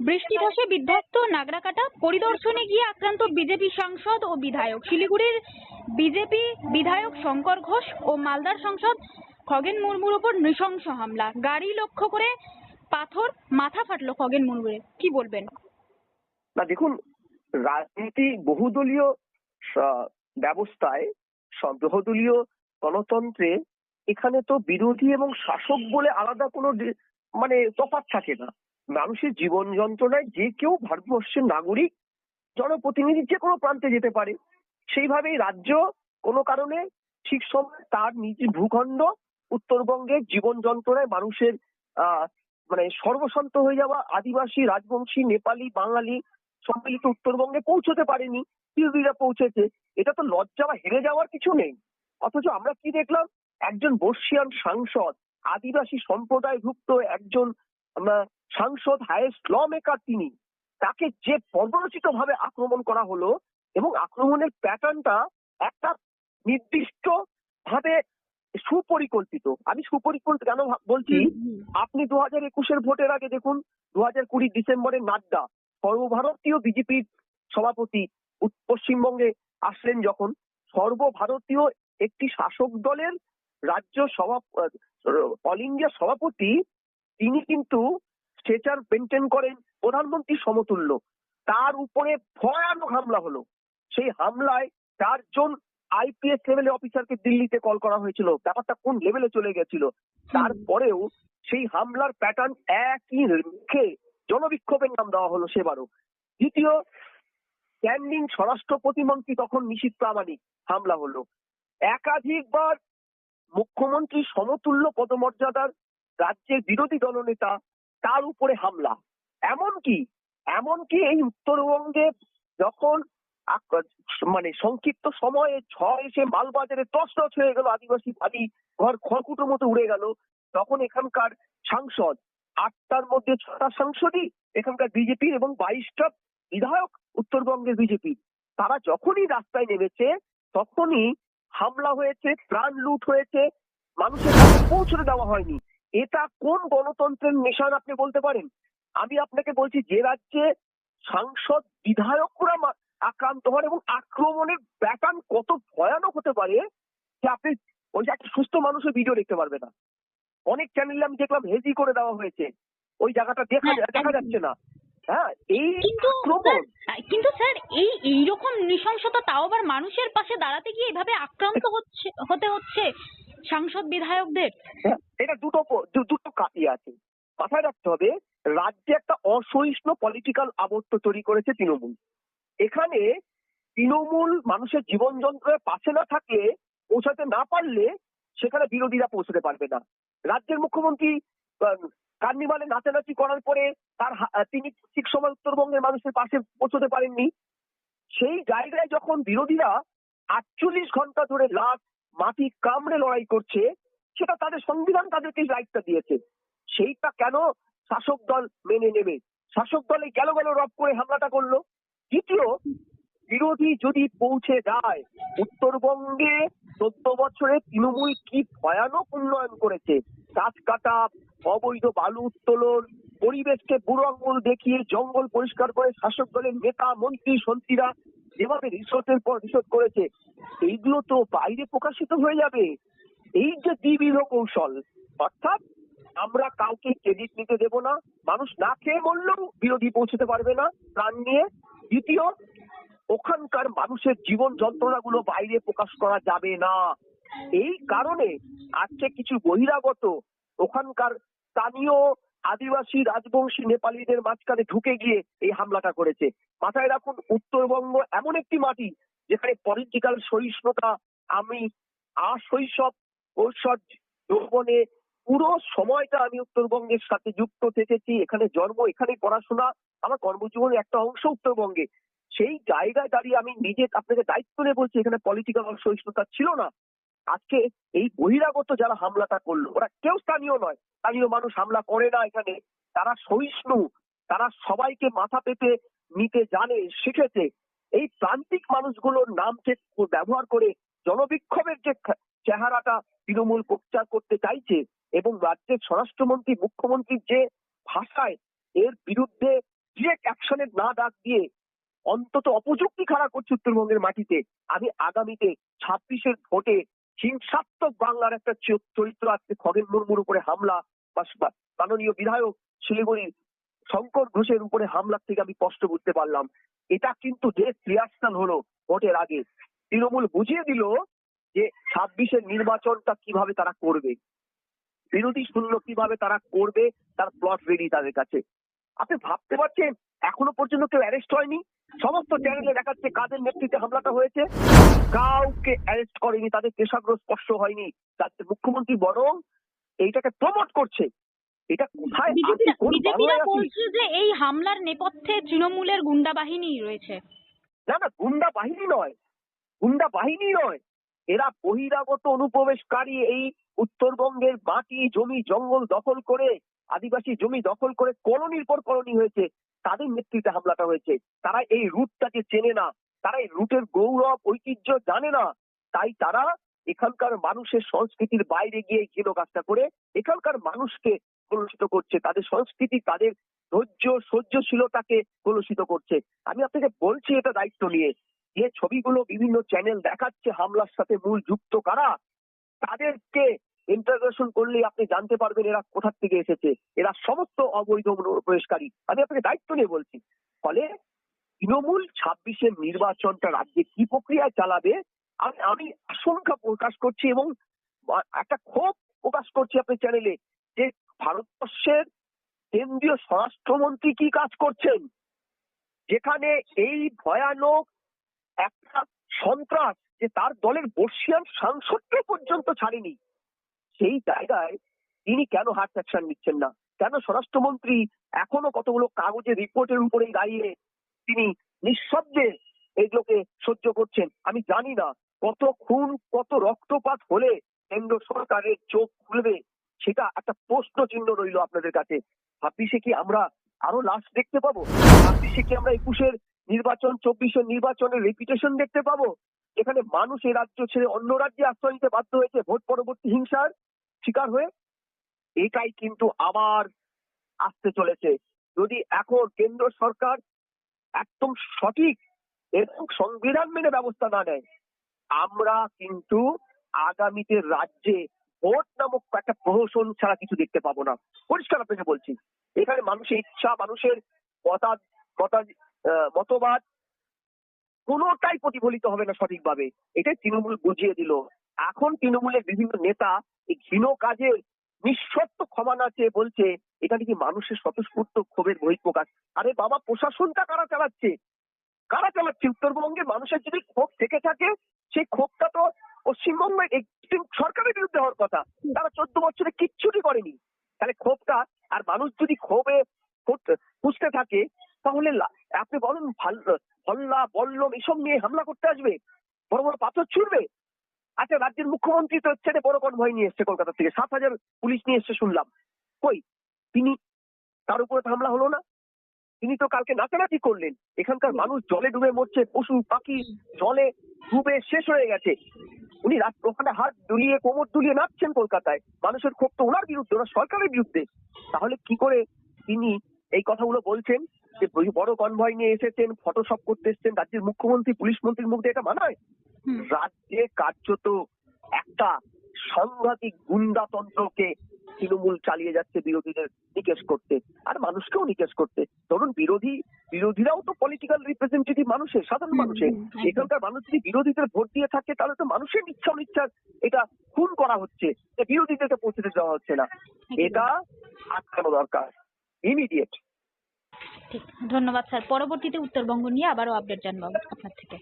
বৃষ্টি ধসে বিধ্বস্ত নাগরাকাটা পরিদর্শনে গিয়ে আক্রান্ত বিজেপি সাংসদ ও বিধায়ক। শিলিগুড়ির বিজেপি বিধায়ক শঙ্কর ঘোষ ও মালদার সাংসদ খগেন মুর্মুর উপর নৃশংস হামলা। গাড়ি লক্ষ্য করে পাথর মাথা ফাটলো খগেন মুর্মুরের কি বলবেন? না, দেখুন, রাজনীতি বহুদলীয় ব্যবস্থায় বহুদলীয় গণতন্ত্রে এখানে তো বিরোধী এবং শাসক বলে আলাদা কোনো মানে তফাৎ থাকে না। মানুষের জীবন যন্ত্রণায় যে কেউ ভারতবর্ষের নাগরিক, জনপ্রতিনিধি যে কোনো প্রান্তে যেতে পারে। সেইভাবেই রাজ্য কোনো কারণে ঠিক সময় তার নিজ ভূখণ্ড উত্তরবঙ্গের জীবন যন্ত্রণায় মানুষের মানে সর্বশান্ত হয়ে যাওয়া আদিবাসী, রাজবংশী, নেপালি, বাঙালি, সম্মিলিত উত্তরবঙ্গে পৌঁছতে পারেনি বিরোধীরা পৌঁছেছে। এটা তো লজ্জা বা হেরে যাওয়ার কিছু নেই। অথচ আমরা কি দেখলাম? একজন বর্ষিয়ান সাংসদ, আদিবাসী সম্প্রদায়ভুক্ত একজন সাংসদ হায়েস্ট ল মেকার তিনি তাকে যে পর্বরচিত ভাবে আক্রমণ করা হলো এবং আক্রমণের প্যাটার্নটা একটা নির্দিষ্ট ভাবে সুপরিকল্পিত। আমি সুপরিকল্পিত কেন বলছি? আপনি দু হাজার একুশের ভোটের আগে দেখুন দু হাজার কুড়ি ডিসেম্বরে নাড্ডা সর্বভারতীয় বিজেপির সভাপতি পশ্চিমবঙ্গে আসলেন যখন। সর্বভারতীয় একটি শাসক দলের রাজ্য সভা অল ইন্ডিয়া সভাপতি তিনি কিন্তু স্ট্রেচার মেনটেন করেন প্রধানমন্ত্রীর সমতুল্য। তার উপরে ভয়ানক হামলা হলো। সেই হামলায় চারজন আইপিএস লেভেলের অফিসারকে দিল্লিতে কল করা হয়েছিল। ব্যাপারটা কোন লেভেলে চলে গেছিল? তারপরেও সেই হামলার প্যাটার্ন একই রেখে জনবিক্ষোভের নাম দেওয়া হলো সেবারও। দ্বিতীয় স্ট্যান্ডিং স্বরাষ্ট্র প্রতিমন্ত্রী তখন নিশীত প্রামাণিক হামলা হলো। একাধিকবার মুখ্যমন্ত্রী সমতুল্য পদমর্যাদার রাজ্যের বিরোধী দলনেতা তার উপরে হামলা। এমনকি এমনকি এই উত্তরবঙ্গে যখন মানে সংক্ষিপ্ত সময়ে ঝড় এসে মালবাজারে তছনছ হয়ে গেল, আদিবাসী বাড়ি ঘর খড়কুটোর মতো উড়ে গেল, তখন এখানকার সাংসদ, আটটার মধ্যে ছটা সাংসদই এখানকার বিজেপি এবং বাইশটা বিধায়ক উত্তরবঙ্গের বিজেপি। তারা যখনই রাস্তায় নেমেছে, তখনই হামলা হয়েছে, প্রাণ লুট হয়েছে, মানুষের পৌঁছতে দেওয়া হয়নি। এটা কোন গণতন্ত্রের নিশান আপনি বলতে পারেন? আমি আপনাকে বলছি যে রাজ্যে সাংসদ বিধায়করা আক্রান্ত হন এবং আক্রমণের প্যাটার্ন কত ভয়ানক হতে পারে যে আপনি ওই যে একটা সুস্থ মানুষের ভিডিও দেখতে পারবে না। অনেক চ্যানেলে আমি দেখলাম হেজি করে দেওয়া হয়েছে। ওই জায়গাটা দেখা হ্যাঁ, দেখা যাচ্ছে না। হ্যাঁ এই কিন্তু আক্রমণ স্যার, কিন্তু স্যার এই এইরকম নৃশংসতা তাও আবার মানুষের পাশে দাঁড়াতে গিয়ে এভাবে আক্রান্ত হচ্ছে হতে হচ্ছে? সাংসদ বিধায়কদের? হ্যাঁ, এটা দুটো দুটো কাটি আছে। মাথায় রাখতে হবে রাজ্যে একটা অসহিষ্ণু পলিটিক্যাল আবর্ত তৈরি করেছে তৃণমূল। এখানে তৃণমূল মানুষের জীবন যন্ত্রের পাশে না থাকলে পৌঁছাতে না পারলে সেখানে বিরোধীরা পৌঁছতে পারবে না। রাজ্যের মুখ্যমন্ত্রী কার্নিভালে নাচানাচি করার পরে তার তিনি ঠিক সময় উত্তরবঙ্গের মানুষের পাশে পৌঁছতে পারেননি। সেই জায়গায় যখন বিরোধীরা আটচল্লিশ ঘণ্টা ধরে লাশ মাটি কামড়ে লড়াই করছে, সেটা তাদের সংবিধান তাদেরকে রাইটটা দিয়েছে। সেইটা কেন শাসক দল মেনে নেবে? শাসক দলে গেল গেল রব করে হামলাটা করল। দ্বিতীয়, বিরোধী যদি পৌঁছে যায়, উত্তরবঙ্গে চোদ্দ বছরে তৃণমূল কি ভয়ানক উন্নয়ন করেছে? গাছ কাটা অবৈধ বালু উত্তোলন, পরিবেশকে বুড়ো আঙুল দেখিয়ে জঙ্গল পরিষ্কার করে শাসক দলের নেতা, মন্ত্রী, সন্ত্রীরা যেভাবে রিসোর্টের পর রিসোর্ট করেছে, এইগুলো তো বাইরে প্রকাশিত হয়ে যাবে। এই যে দ্বিবিধ কৌশল, অর্থাৎ আমরা কাউকে ক্রেডিট নিতে দেব না, মানুষ না খেয়ে মরলেও বিরোধী পৌঁছতে পারবে না প্রাণ নিয়ে। দ্বিতীয়, ওখানকার মানুষের জীবন যন্ত্রণাগুলো বাইরে প্রকাশ করা যাবে না। এই কারণে আজকে কিছু বহিরাগত, ওখানকার স্থানীয় আদিবাসী রাজবংশী নেপালিদের মাঝখানে ঢুকে গিয়ে এই হামলাটা করেছে। মাথায় রাখুন, উত্তরবঙ্গ এমন একটি মাটি যেখানে পলিটিক্যাল সহিষ্ণুতা, আমি আশৈশব ঔষধ যৌবনে পুরো সময়টা আমি উত্তরবঙ্গের সাথে যুক্ত থেকেছি। এখানে জন্ম এখানে পড়াশোনা, আমার কর্মজীবনের একটা অংশ উত্তরবঙ্গে। সেই জায়গায় দাঁড়িয়ে আমি নিজে আপনাকে দায়িত্ব নিয়ে বলছি, এখানে পলিটিক্যাল সহিষ্ণুতা ছিল না। আজকে এই বহিরাগত যারা হামলাটা করল, ওরা কেউ স্থানীয় নয়। স্থানীয় মানুষ হামলা করে না এখানে। তারা সহিষ্ণু। তারা সবাইকে মাথা পেতে, নিতে জানে, শিখেছে। এই প্রান্তিক মানুষগুলোর নামকে ব্যবহার করে জনবিক্ষোভের যে চেহারাটা তৃণমূল প্রচার করতে চাইছে এবং রাজ্যের স্বরাষ্ট্রমন্ত্রী, মুখ্যমন্ত্রীর যে ভাষায় এর বিরুদ্ধে ডিরেক্ট অ্যাকশনের না ডাক দিয়ে অন্তত অপযুক্তি খাড়া করছে উত্তরবঙ্গের মাটিতে, আমি আগামীতে ছাব্বিশের ভোটে হিংসাত্মক বাংলার একটা চরিত্র আজকে খগেন মুর্মুর উপরে হামলা, বা মাননীয় বিধায়ক শিলিগুড়ির শঙ্কর ঘোষের উপরে হামলার থেকে আমি কষ্ট বুঝতে পারলাম। এটা কিন্তু ডেট রিহার্সাল হলো ভোটের আগে, তৃণমূল বুঝিয়ে দিল যে ছাব্বিশের নির্বাচনটা কীভাবে তারা করবে। বিরোধী শূন্য কীভাবে তারা করবে, তার প্লট রেডি তাদের কাছে। আপনি ভাবতে পারছেন এখনও পর্যন্ত কেউ অ্যারেস্ট হয়নি? সমস্ত চ্যানেলে দেখাচ্ছে কাদের নেতৃত্বে হামলাটা হয়েছে। কাউকে অ্যারেস্ট করেনি তাদের পেশাগ্র স্পর্শ হয়নি। তাদের মুখ্যমন্ত্রী বরং এইটাকে প্রমোট করছে। এটা কোথায় বিজেপিরা? বলছে যে এই হামলার নেপথ্যে তৃণমূলের গুন্ডা বাহিনী রয়েছে। না না গুন্ডা বাহিনী নয়। গুন্ডা বাহিনী নয়। এরা বহিরাগত অনুপ্রবেশকারী এই উত্তরবঙ্গের মাটি জমি জঙ্গল দখল করে আদিবাসী জমি দখল করে কলোনির পর কলোনি হয়েছে, তাদের নেতৃত্বে হামলাটা হয়েছে। তারা এই রুটটাকে চেনে না, তারা এই রুটের গৌরব, ঐতিহ্য জানে না। তাই তারা এখানকার মানুষের সংস্কৃতির বাইরে গিয়ে ঘিনো কাজটা করে এখানকার মানুষকে কলুষিত করছে। তাদের সংস্কৃতি, তাদের ধৈর্য, সহ্যশীলতাকে কলুষিত করছে। আমি আপনাকে বলছি এটা দায়িত্ব নিয়ে। যে ছবিগুলো বিভিন্ন চ্যানেল দেখাচ্ছে হামলার সাথে মূল যুক্ত কারা, তাদেরকে ইন্টারগ্রেশন করলে আপনি জানতে পারবেন এরা কোথার থেকে এসেছে। এরা সমস্ত অবৈধ অনুপ্রবেশকারী। আমি আপনাকে দায়িত্ব নিয়ে বলছি। ফলে তৃণমূল ছাব্বিশের নির্বাচনটা রাজ্যে কি প্রক্রিয়ায় চালাবে, আমি আমি আশঙ্কা প্রকাশ করছি এবং একটা ক্ষোভ প্রকাশ করছি আপনার চ্যানেলে যে ভারতবর্ষের কেন্দ্রীয় স্বরাষ্ট্রমন্ত্রী কি কাজ করছেন? যেখানে এই ভয়ানক একটা সন্ত্রাস যে তার দলের বর্ষিয়ান সাংসদকে পর্যন্ত ছাড়েনি। সেই জায়গায় তিনি কেন হার্ট অ্যাকশন নিচ্ছেন না? কেন স্বরাষ্ট্রমন্ত্রী এখনও কতগুলো কাগজের রিপোর্টের উপরে দাঁড়িয়ে তিনি নিঃশব্দে এগুলোকে সহ্য করছেন? আমি জানি না কত খুন, কত রক্তপাত হলে কেন্দ্র সরকারের চোখ খুলবে সেটা একটা প্রশ্ন চিহ্ন রইল আপনাদের কাছে। ছাব্বিশে কি আমরা আরও লাশ দেখতে পাবো? ছাব্বিশে কি আমরা একুশের নির্বাচন, চব্বিশের নির্বাচনের রেপুটেশন দেখতে পাবো? এখানে মানুষ এই রাজ্য ছেড়ে অন্য রাজ্যে আশ্রয় নিতে বাধ্য হয়েছে ভোট পরবর্তী হিংসার শিকার হয়ে? এটাই কিন্তু আবার আসতে চলেছে। যদি এখন কেন্দ্র সরকার একদম সঠিক এবং সংবিধান মেনে ব্যবস্থা না নেয় আমরা কিন্তু আগামীতে রাজ্যে ভোট নামক একটা প্রহসন ছাড়া কিছু দেখতে পাবো না। পরিষ্কার আপনাকে বলছি এখানে মানুষের ইচ্ছা মানুষের মতা মতা- আহ, মতবাদ কোনোটাই প্রতিফলিত হবে না সঠিকভাবে। এটাই তৃণমূল বুঝিয়ে দিল। এখন তৃণমূলের বিভিন্ন নেতা এই ঘৃণ কাজের নিঃশর্ত ক্ষমা না চেয়ে বলছে, এটা নাকি মানুষের স্বতঃস্ফূর্ত ক্ষোভের বহিঃপ্রকাশ। আরে বাবা, প্রশাসনটা কারা চালাচ্ছে? কারা চালাচ্ছে? উত্তরবঙ্গে মানুষের যদি ক্ষোভ থেকে থাকে, সেই ক্ষোভটা তো পশ্চিমবঙ্গের সরকারের বিরুদ্ধে হওয়ার কথা। তারা চোদ্দ বছরে কিচ্ছুটি করেনি। তাহলে ক্ষোভটা, আর মানুষ যদি ক্ষোভে পুষতে থাকে, তাহলে আপনি বলুন, ভাল- হল্লা, বল্লম এসব নিয়ে হামলা করতে আসবে? বড় বড় পাথর ছুড়বে? আচ্ছা রাজ্যের মুখ্যমন্ত্রী তো ছেড়ে বড় কনভয় নিয়ে এসছে কলকাতা থেকে। সাত হাজার পুলিশ নিয়ে এসছে শুনলাম। কই? তিনি তার উপরে হামলা হলো না। তিনি তো কালকে নাচানাচি করলেন। এখানকার মানুষ জলে ডুবে মরছে, পশু, পাখি জলে ডুবে শেষ হয়ে গেছে। উনি ওখানে হাত দুলিয়ে, কোমর দুলিয়ে নাচছেন কলকাতায়। মানুষের ক্ষোভ তো ওনার বিরুদ্ধে, ওনার সরকারের বিরুদ্ধে। তাহলে কি করে তিনি এই কথাগুলো বলছেন? যে বড় কনভয় নিয়ে এসেছেন ফটোশপ করতে এসেছেন রাজ্যের মুখ্যমন্ত্রী পুলিশ মন্ত্রীর মুখ দিয়ে এটা মানায়? রাজ্যে কার্যত একটা সাংঘাতিক গুন্ডাতন্ত্রকে তৃণমূল চালিয়ে যাচ্ছে বিরোধীদের নিকেশ করতে আর মানুষকেও নিকেশ করতে। ধরুন বিরোধী বিরোধীরাও তো পলিটিক্যাল রিপ্রেজেন্টেটিভ মানুষের সাধারণ মানুষের। এখানকার মানুষ যদি বিরোধীদের ভোট দিয়ে থাকে তাহলে তো মানুষের ইচ্ছা অনিচ্ছা এটা খুন করা হচ্ছে বিরোধীদেরকে পৌঁছতে দেওয়া হচ্ছে না। এটা আটকানো দরকার। ইমিডিয়েট ঠিক ধন্যবাদ স্যার। পরবর্তীতে উত্তরবঙ্গ নিয়ে আবারও আপডেট জানব আপনার থেকে।